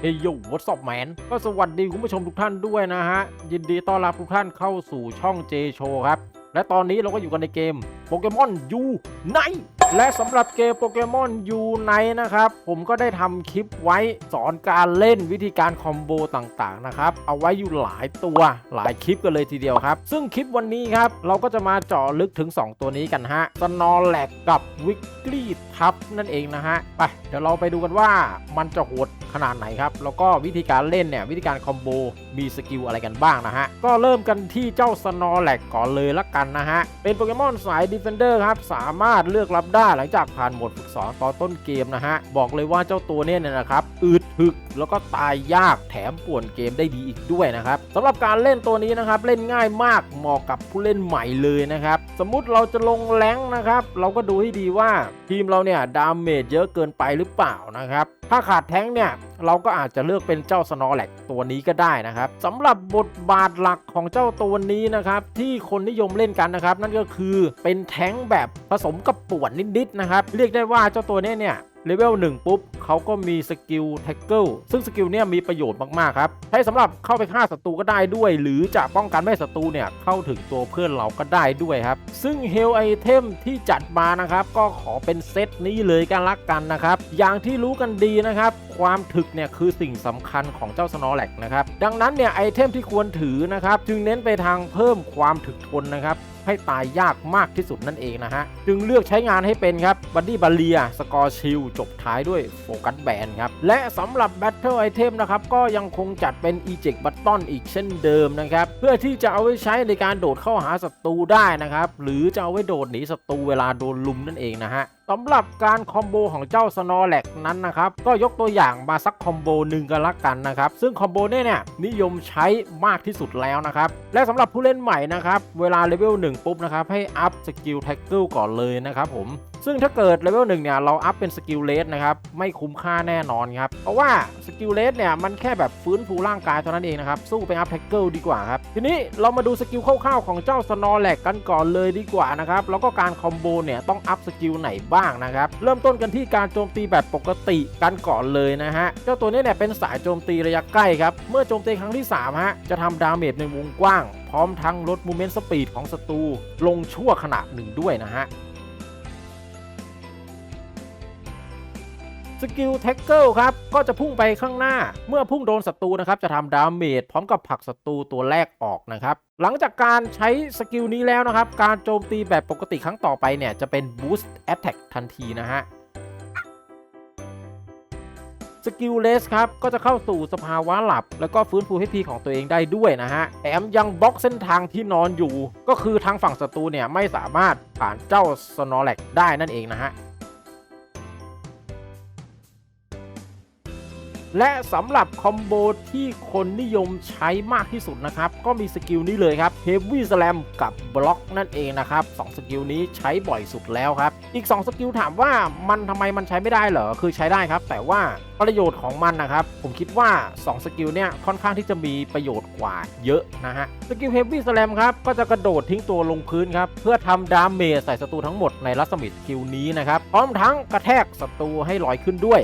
เฮ้ยโย่วัสอบแมนก็สวัสดีคุณผู้ชมทุกท่านด้วยนะฮะ ยินดีต้อนรับทุกท่านเข้าสู่ช่องเจโชครับ และตอนนี้เราก็อยู่กันในเกมโปเกมอนยูไน และสำหรับเกมโปเกมอนยูไนนะครับ ผมก็ได้ทำคลิปไว้สอนการเล่นวิธีการคอมโบต่างๆนะครับ เอาไว้อยู่หลายตัวหลายคลิปกันเลยทีเดียวครับ ซึ่งคลิปวันนี้ครับ เราก็จะมาเจาะลึกถึง 2 ตัวนี้กันฮะสนอแลกกับวิกฤตทับนั่นเองนะฮะ ไป เดี๋ยวเราไปดูกันว่ามันจะโหดขนาดไหนครับ แล้วก็วิธีการเล่นเนี่ยวิธีการคอมโบมีสกิลอะไรกันบ้างนะฮะ ก็เริ่มกันที่เจ้าสนอแลกก่อนเลยละกันนะฮะเป็นโปเกมอนสายดีเฟนเดอร์ครับสามารถเลือกรับได้าหลังจากผ่านหมดฝึกสอนตอนต้นเกมนะฮะ บอกเลยว่าเจ้าตัวเนี้ยนะครับอืดถึกแล้วก็ตายยากแถมป่วนเกมได้ดีอีกด้วยนะครับสำหรับการเล่นตัวนี้นะครับเล่นง่ายมากเหมาะกับผู้เล่นใหม่เลยนะครับสมมุติเราจะลงแรงนะครับ เราก็ดูให้ดีว่าทีมเราเนี่ยดาเมจเยอะเกินไปหรือเปล่านะครับ ถ้าขาดแท้งเนี่ยเราก็อาจจะเลือกเป็นเจ้าสนอแลกตัวนี้ก็ได้นะครับสำหรับบทบาทหลักของเจ้าตัวนี้นะครับที่คนนิยมเล่นกันนะครับ นั่นก็คือเป็นแท้งแบบผสมกับป่วนนิดๆนะครับ เรียกได้ว่าเจ้าตัวนี้เนี่ย เลเวล1ปุ๊บเขาก็มีสกิลแท็กเกิลซึ่งสกิลเนี่ยมีประโยชน์มากๆครับใช้สำหรับเข้าไปฆ่าศัตรูก็ได้ด้วย หรือจะป้องกันไม่ให้ศัตรูเนี่ยเข้าถึงตัวเพื่อนเราก็ได้ด้วยครับ ซึ่งเฮลไอเทมที่จัดมานะครับ ก็ขอเป็นเซตนี้เลยกันละกันนะครับ อย่างที่รู้กันดีนะครับ ความถึกเนี่ยคือสิ่งสำคัญของเจ้าสนอแลกนะครับ ดังนั้นเนี่ยไอเทมที่ควรถือนะครับ จึงเน้นไปทางเพิ่มความถึกทนนะครับ ให้ตายยากมากที่สุดนั่นเองนะฮะ จึงเลือกใช้งานให้เป็นครับบัดดี้บาเลียสกอร์ชิลจบท้ายด้วยโฟกัสแบนครับ และสำหรับแบทเทิลไอเทมนะครับ ก็ยังคงจัดเป็นอีเจกบัตตอนอีกเช่นเดิมนะครับ เพื่อที่จะเอาไว้ใช้ในการโดดเข้าหาศัตรูได้นะครับ หรือจะเอาไว้โดดหนีศัตรูเวลาโดนลุมนั่นเองนะฮะ สำหรับการคอมโบของเจ้าสนอแลกนั้นนะครับก็ยกตัวอย่างมาสักคอมโบหนึ่งกันละกันนะครับซึ่งคอมโบเนี่ยเนี่ยนิยมใช้มากที่สุดแล้วนะครับและสำหรับผู้เล่นใหม่นะครับเวลาเลเวล1ปุ๊บนะครับให้อัพสกิลแท็กเกิลก่อนเลยนะครับผมซึ่งถ้าเกิดเลเวลหนึ่งเนี่ยเราอัพเป็นสกิลเลสนะครับไม่คุ้มค่าแน่นอนครับ เพราะว่าสกิลเลสเนี่ยมันแค่แบบฟื้นฟูร่างกายเท่านั้นเองนะครับสู้ไปอัพแท็กเกิลดีกว่าครับ ทีนี้เรามาดูสกิลคร่าวๆของเจ้าสนอแลกกันก่อนเลยดีกว่านะครับแล้วก็การคอมโบเนี่ยต้องอัพสกิลไหนบ้างนะครับเริ่มต้นกันที่การโจมตีแบบปกติกันก่อนเลยนะฮะเจ้าตัวนี้เนี่ยเป็นสายโจมตีระยะใกล้ครับเมื่อโจมตีครั้งที่3ฮะจะทำดาเมจในวงกว้าง พร้อมทั้งลดมูเมนต์สปีดของศัตรูลงชั่วขณะหนึ่งด้วยนะฮะ สกิลแท็กเกิลครับ ก็จะพุ่งไปข้างหน้า เมื่อพุ่งโดนศัตรูนะครับ จะทำดาเมจพร้อมกับผลักศัตรูตัวแรกออกนะครับ หลังจากการใช้สกิลนี้แล้วนะครับ การโจมตีแบบปกติครั้งต่อไปเนี่ย จะเป็น Boost Attack ทันทีนะฮะสกิลเลสครับ ก็จะเข้าสู่สภาวะหลับ แล้วก็ฟื้นฟูให้พีของตัวเองได้ด้วยนะฮะแถมยังบล็อกเส้นทางที่นอนอยู่ ก็คือทางฝั่งศัตรูเนี่ยไม่สามารถผ่านเจ้าสโนแลกได้นั่นเองนะฮะ และสำหรับคอมโบที่คนนิยมใช้มากที่สุดนะครับ ก็มีสกิลนี้เลยครับ Heavy Slam กับบล็อกนั่นเองนะครับ2สกิลนี้ใช้บ่อยสุดแล้วครับ อีก 2 สกิลถามว่ามันทำไมมันใช้ไม่ได้เหรอ คือใช้ได้ครับ แต่ว่าประโยชน์ของมันนะครับ ผมคิดว่า 2 สกิลเนี่ยค่อนข้างที่จะมีประโยชน์กว่าเยอะนะฮะ สกิล Heavy Slam ครับ ก็จะกระโดดทิ้งตัวลงพื้นครับ เพื่อทำดาเมจใส่ศัตรูทั้งหมดในรัศมีสกิลนี้นะครับ พร้อมทั้งกระแทกศัตรูให้ลอยขึ้นด้วย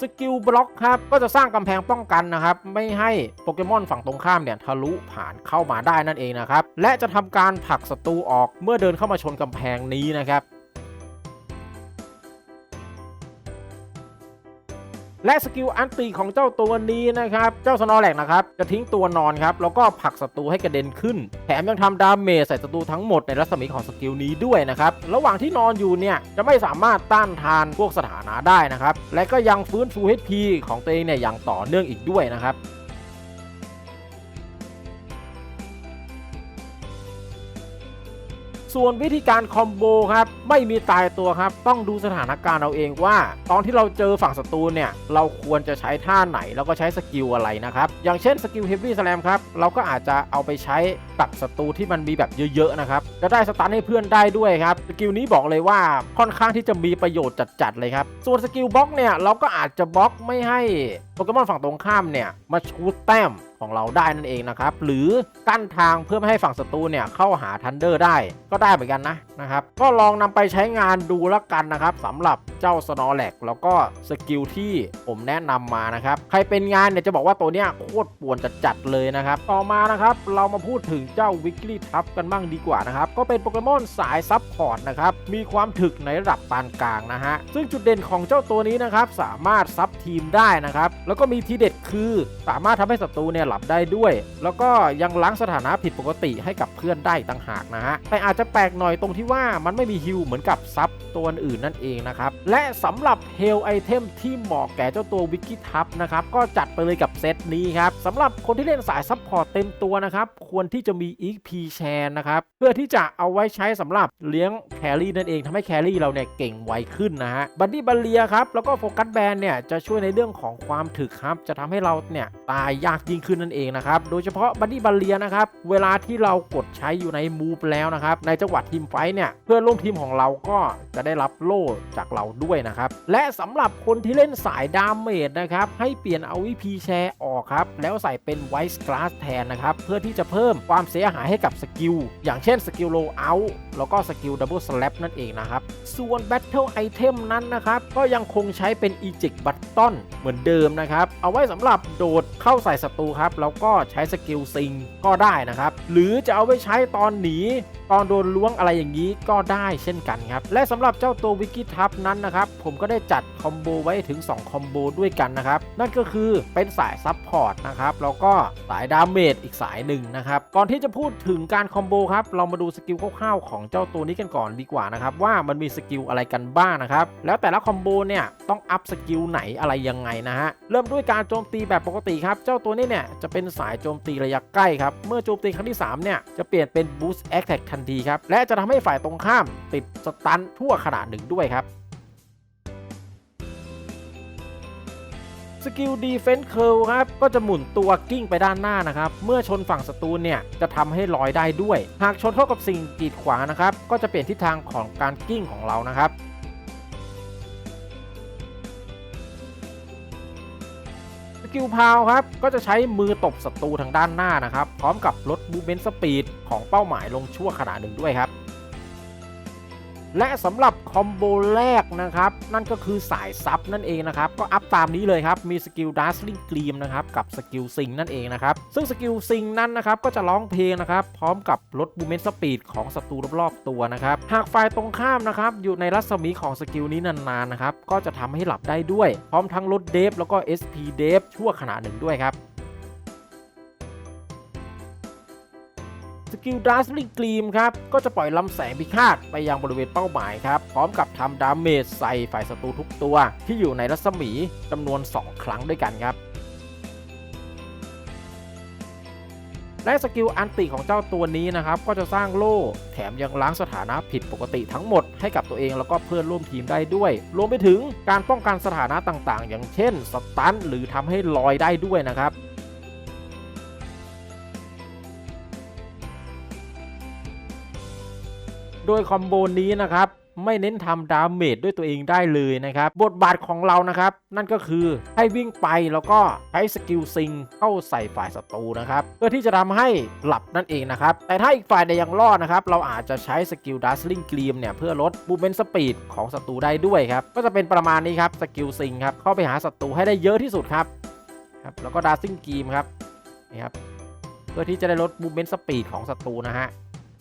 สกิลบล็อกครับก็จะสร้างกำแพงป้องกันนะครับไม่ให้โปเกมอนฝั่งตรงข้ามเนี่ยทะลุผ่านเข้ามาได้นั่นเองนะครับและจะทำการผลักศัตรูออกเมื่อเดินเข้ามาชนกำแพงนี้นะครับ และสกิลอันตีของเจ้าตัวนี้นะครับ เจ้าสนอแลกนะครับ จะทิ้งตัวนอนครับ แล้วก็ผลักศัตรูให้กระเด็นขึ้น แถมยังทำดาเมจใส่ศัตรูทั้งหมดในรัศมีของสกิลนี้ด้วยนะครับ ระหว่างที่นอนอยู่เนี่ย จะไม่สามารถต้านทานพวกสถานะได้นะครับ และก็ยังฟื้นฟู HP ของตัวเองเนี่ยอย่างต่อเนื่องอีกด้วยนะครับ ส่วนวิธีการคอมโบครับไม่มีตายตัวครับ ต้องดูสถานการณ์เอาเองว่า ตอนที่เราเจอฝั่งศัตรูเนี่ย เราควรจะใช้ท่าไหนแล้วก็ใช้สกิลอะไรนะครับ อย่างเช่นสกิลเฮฟวี่สแลมครับ เราก็อาจจะเอาไปใช้กับศัตรูที่มันมีแบบเยอะๆนะครับจะได้สตันให้เพื่อนได้ด้วยครับสกิลนี้บอกเลยว่าค่อนข้างที่จะมีประโยชน์จัดๆเลยครับส่วนสกิลบล็อกเนี่ยเราก็อาจจะบล็อกไม่ให้โปเกมอนฝั่งตรงข้ามเนี่ยมาชูดแต้มของเราได้นั่นเองนะครับหรือกั้นทางเพื่อไม่ให้ฝั่งศัตรูเนี่ยเข้าหาทันเดอร์ได้ก็ได้เหมือนกันนะนะครับก็ลองนำไปใช้งานดูแล้วกันนะครับสำหรับเจ้าสโนแลกแล้วก็สกิลที่ผมแนะนำมานะครับใครเป็นงานเนี่ยจะบอกว่าตัวเนี้ยโคตรป่วนจัดๆเลยนะครับต่อมานะครับเรามาพูดถึงเจ้าวิกฤตทับกันบ้างดีกว่านะครับ ก็เป็นโปเกมอนสายซับพอร์ตนะครับ มีความถึกในระดับปานกลางนะฮะ ซึ่งจุดเด่นของเจ้าตัวนี้นะครับ สามารถซับทีมได้นะครับ แล้วก็มีทีเด็ดคือสามารถทำให้ศัตรูเนี่ยหลับได้ด้วย แล้วก็ยังล้างสถานะผิดปกติให้กับเพื่อนได้ต่างหากนะฮะ แต่อาจจะแปลกหน่อยตรงที่ว่ามันไม่มีฮิลเหมือนกับซับตัวอื่นนั่นเองนะครับ และสำหรับเฮลไอเทมที่เหมาะแก่เจ้าตัววิกกี้ทับนะครับ ก็จัดไปเลยกับเซตนี้ครับสำหรับคนที่เล่นสายซับพอร์ตเต็มตัวนะครับ ควรที่จะมี EP แชร์นะครับ เพื่อที่จะเอาไว้ใช้สำหรับเลี้ยงแครี่นั่นเองทำให้แครี่เราเนี่ยเก่งไวขึ้นนะฮะบันดี้บัลเลียครับ แล้วก็โฟกัสแบนเนี่ยจะช่วยในเรื่องของความถึกครับจะทำให้เราเนี่ยตายยากยิ่งขึ้นนั่นเองนะครับโดยเฉพาะบันดี้บัลเลียนะครับเวลาที่เรากดใช้อยู่ในมูฟแล้วนะครับในจังหวะทีมไฟเนี่ยเพื่อนร่วมทีมของเราก็จะได้รับโล่จากเราด้วยนะครับและสำหรับคนที่เล่นสายดาเมจนะครับให้เปลี่ยนเอาวิพีแชร์ออกครับแล้วใส่เป็นไวส์ก a าสแทนนะครับเพื่อที่จะเพิ่มความเสียหายให้กับสกิล อย่างเช่นสกิลโลเอาแล้วก็สกิลดับเบิลสแลปนั่นเองนะครับ ส่วนแบทเทิลไอเทมนั้นนะครับ ก็ยังคงใช้เป็นอีจิกบัตตอนเหมือนเดิมนะครับ เอาไว้สำหรับโดดเข้าใส่ศัตรูครับ แล้วก็ใช้สกิลซิงก็ได้นะครับ หรือจะเอาไว้ใช้ตอนหนีตอนโดนล้วงอะไรอย่างนี้ก็ได้เช่นกันครับ และสำหรับเจ้าตัววิกกี้ทับนั้นนะครับ ผมก็ได้จัดคอมโบไว้ถึง 2 คอมโบด้วยกันนะครับ นั่นก็คือเป็นสายซับพอร์ตนะครับ แล้วก็สายดาเมจอีกสายหนึ่งนะครับ ก่อนที่จะพูดถึงการคอมโบครับ เรามาดูสกิลคร่าวๆของเจ้าตัวนี้กันก่อนดีกว่านะครับ ว่ามันมีสกิลอะไรกันบ้างนะครับ แล้วแต่ละคอมโบเนี่ยต้องอัพสกิลไหนอะไรยังไงนะฮะ เริ่มด้วยการโจมตีแบบปกติครับ เจ้าตัวนี้เนี่ยจะเป็นสายโจมตีระยะใกล้ครับ เมื่อโจมตีครั้งที่3เนี่ยจะเปลี่ยนเป็น Boost Attack ทันทีครับ และจะทำให้ฝ่ายตรงข้ามติดสตันทั่วขนาดหนึ่งด้วยครับ สกิลดีเฟนส์เคิลครับ ก็จะหมุนตัวกิ้งไปด้านหน้านะครับ เมื่อชนฝั่งศัตรูเนี่ย จะทำให้ลอยได้ด้วย หากชนเข้ากับสิ่งกีดขวางนะครับ ก็จะเปลี่ยนทิศทางของการกิ้งของเรานะครับ กิลพาวครับ ก็จะใช้มือตบศัตรูทางด้านหน้านะครับ พร้อมกับลดบูเบนสปีดของเป้าหมายลงชั่วขณะหนึ่งด้วยครับ และสำหรับคอมโบแรกนะครับ นั่นก็คือสายซับนั่นเองนะครับ ก็อัพตามนี้เลยครับ มีสกิลดัสลิงกรีมนะครับ กับสกิลซิงนั่นเองนะครับ ซึ่งสกิลซิงนั้นนะครับ ก็จะร้องเพลงนะครับ พร้อมกับลดบูมเ e นสปีดของศัตรูรอบๆตัวนะครับ หากฝ่ายตรงข้ามนะครับ อยู่ในรัศมีของสกิลนี้นานๆนะครับ ก็จะทำให้หลับได้ด้วย พร้อมทั้งลดเดฟแล้วก็ SP เดฟชั่วขณะหนึ่งด้วยครับ สกิลดัสลิงกรีมครับ ก็จะปล่อยลำแสงพิฆาตไปยังบริเวณเป้าหมายครับ พร้อมกับทำดาเมจใส่ฝ่ายศัตรูทุกตัว ที่อยู่ในรัศมีจำนวน 2 ครั้งด้วยกันครับและสกิลอันติของเจ้าตัวนี้นะครับ ก็จะสร้างโล่ แถมยังล้างสถานะผิดปกติทั้งหมดให้กับตัวเองแล้วก็เพื่อนร่วมทีมได้ด้วย รวมไปถึงการป้องกันสถานะต่างๆ อย่างเช่นสตันหรือทำให้ลอยได้ด้วยนะครับ โดยคอมโบนี้นะครับไม่เน้นทำดาเมจด้วยตัวเองได้เลยนะครับ บทบาทของเรานะครับ นั่นก็คือให้วิ่งไปแล้วก็ใช้สกิลซิงเข้าใส่ฝ่ายศัตรูนะครับ เพื่อที่จะทำให้หลับนั่นเองนะครับ แต่ถ้าอีกฝ่ายใดยังรอดนะครับ เราอาจจะใช้สกิลดัสลิงกรีมเนี่ยเพื่อลดบูมเมนสปีดของศัตรูได้ด้วยครับ ก็จะเป็นประมาณนี้ครับสกิลซิงครับเข้าไปหาศัตรูให้ได้เยอะที่สุดครับครับแล้วก็ดัสลิงกรีมครับนี่ครับเพื่อที่จะได้ลดบูมเมนสปีดของศัตรูนะฮะ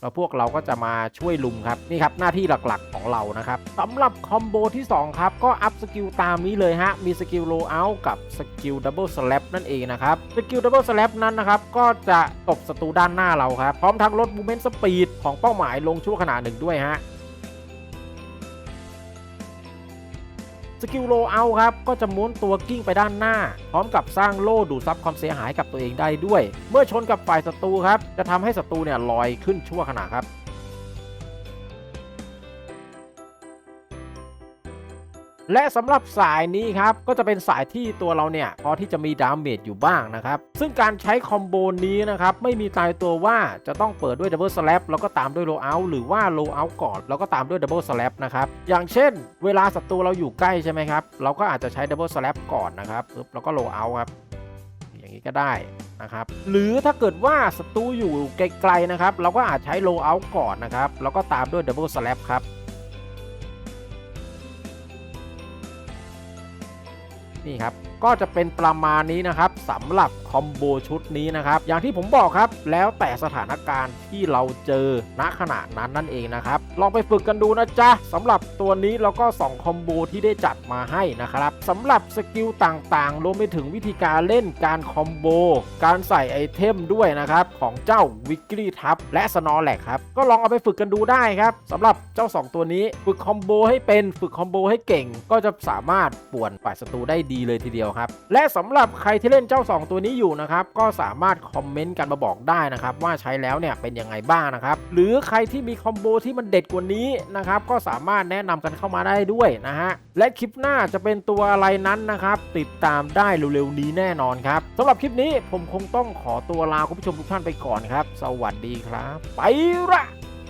แล้วพวกเราก็จะมาช่วยลุมครับนี่ครับหน้าที่หลักๆของเรานะครับสำหรับคอมโบที่2ครับก็อัพสกิลตามนี้เลยฮะมีสกิลโลเอากับสกิลดับเบิลสแลปนั่นเองนะครับสกิลดับเบิลสแลปนั้นนะครับก็จะตบศัตรูด้านหน้าเราครับพร้อมทั้งลดมูเมนต์สปีดของเป้าหมายลงชั่วขณะหนึ่งด้วยฮะ สกิลโลเอาครับ ก็จะม้วนตัวกิ้งไปด้านหน้า พร้อมกับสร้างโล่ดูดซับความเสียหายกับตัวเองได้ด้วย เมื่อชนกับฝ่ายศัตรูครับ จะทำให้ศัตรูเนี่ยลอยขึ้นชั่วขณะครับ และสำหรับสายนี้ครับก็จะเป็นสายที่ตัวเราเนี่ยพอที่จะมีดาเมจอยู่บ้างนะครับ ซึ่งการใช้คอมโบนี้นะครับไม่มีตายตัวว่าจะต้องเปิดด้วยดับเบิลสแลปแล้วก็ตามด้วยโลเอาหรือว่าโลเอาก่อนแล้วก็ตามด้วยดับเบิลสแลปนะครับอย่างเช่น เวลาศัตรูเราอยู่ใกล้ใช่ไหมครับเราก็อาจจะใช้ดับเบิลสแลปก่อนนะครับปึ๊บแล้วก็โลเอาครับอย่างนี้ก็ได้นะครับหรือถ้าเกิดว่าศัตรูอยู่ไกลๆนะครับ เราก็อาจใช้โลเอาก่อนนะครับแล้วก็ตามด้วยดับเบิลสแลปครับ นี่ครับ ก็จะเป็นประมาณนี้นะครับสำหรับคอมโบชุดนี้นะครับ อย่างที่ผมบอกครับ แล้วแต่สถานการณ์ที่เราเจอณขณะนั้นนั่นเองนะครับ ลองไปฝึกกันดูนะจ๊ะสำหรับตัวนี้เราก็2คอมโบที่ได้จัดมาให้นะครับสำหรับสกิลต่างๆรวมไปถึงวิธีการเล่นการคอมโบการใส่ไอเทมด้วยนะครับของเจ้าวิกฤตทับและสนอแลกครับก็ลองเอาไปฝึกกันดูได้ครับสำหรับเจ้า 2 ตัวนี้ฝึกคอมโบให้เป็นฝึกคอมโบให้เก่ง ก็จะสามารถป่วนฝ่ายศัตรูได้ดีเลยทีเดียวครับ และสำหรับใครที่เล่นเจ้า 2 ตัวนี้อยู่นะครับก็สามารถคอมเมนต์กันมาบอกได้นะครับว่าใช้แล้วเนี่ยเป็นยังไงบ้างนะครับหรือใครที่มีคอมโบที่มันเด็ดกว่านี้นะครับก็สามารถแนะนำกันเข้ามาได้ด้วยนะฮะและคลิปหน้าจะเป็นตัวอะไรนั้นนะครับติดตามได้เร็วๆนี้แน่นอนครับสำหรับคลิปนี้ผมคงต้องขอตัวลาคุณผู้ชมทุกท่านไปก่อนครับ สวัสดีครับ ไปละ